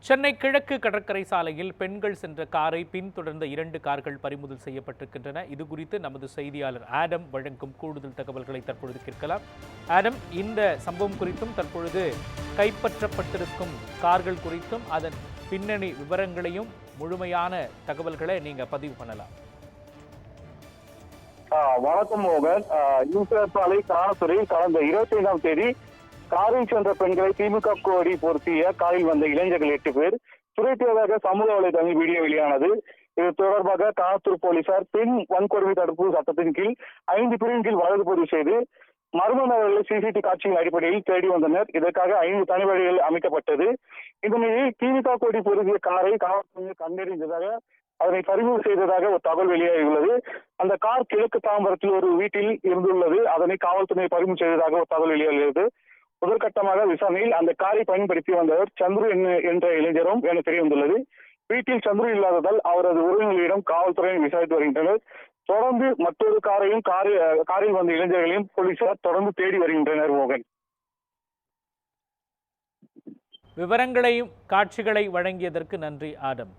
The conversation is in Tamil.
சென்னை கிழக்கு கடற்கரை சாலையில் பெண்கள் சென்ற காரை பின்தொடர்ந்த இரண்டு கார்கள் பறிமுதல் செய்யப்பட்டிருக்கின்றன. இது குறித்து நமது செய்தியாளர் ஆடம் வழங்கும் கூடுதல் தகவல்களை தற்பொழுது கேட்கலாம். ஆடம் இந்த சம்பவம் குறித்தும் தற்பொழுது கைப்பற்றப்பட்டிருக்கும் கார்கள் குறித்தும் அதன் பின்னணி விவரங்களையும் முழுமையான தகவல்களை நீங்க பதிவு பண்ணலாம். வணக்கம் மோகன். ஆ, சாலை காணத்துறையில் கடந்த இருபத்தி ஐந்தாம் தேதி காரில் சென்ற பெண்களை திமுக கோடி பொருத்திய காரில் வந்த இளைஞர்கள் எட்டு பேர். துரைத்ததாக சமூக வலைதளத்தில் வீடியோ வெளியானது. இது தொடர்பாக காணத்தூர் போலீசார் பெண் வன்கொடுமை தடுப்பு சட்டத்தின் கீழ் ஐந்து பிரிவின் கீழ் வழக்கு பதிவு செய்து மர்ம நபர்களை சிசிடிவி காட்சியின் அடிப்படையில் தேடி வந்தனர். இதற்காக ஐந்து தனி வழிகள் அமைக்கப்பட்டது. இந்த நிலையில் திமுக கோடி பொருத்திய காரை காவல்துறையினர் கண்டறிந்ததாக அதனை பறிமுதல் செய்ததாக ஒரு தகவல் வெளியாகியுள்ளது. அந்த கார் கிழக்கு தாம்பரத்தில் ஒரு வீட்டில் இருந்துள்ளது. அதனை காவல்துறை பறிமுதல் செய்ததாக ஒரு தகவல் வெளியாகியுள்ளது முதற்கட்டமாக விசாரணையில் அந்த காரை பயன்படுத்தி வந்தவர் சந்துரு என்ற இளைஞரும் என தெரிய வந்துள்ளது வீட்டில் சந்துரு இல்லாததால் அவரது உறவினர்களிடம் காவல்துறையினர் விசாரித்து வருகின்றனர். தொடர்ந்து மற்றொரு காரையும் காரில் வந்த இளைஞர்களையும் போலீசார் தொடர்ந்து தேடி வருகின்றனர் மோகன். விவரங்களையும் காட்சிகளை வழங்கியதற்கு நன்றி ஆடம்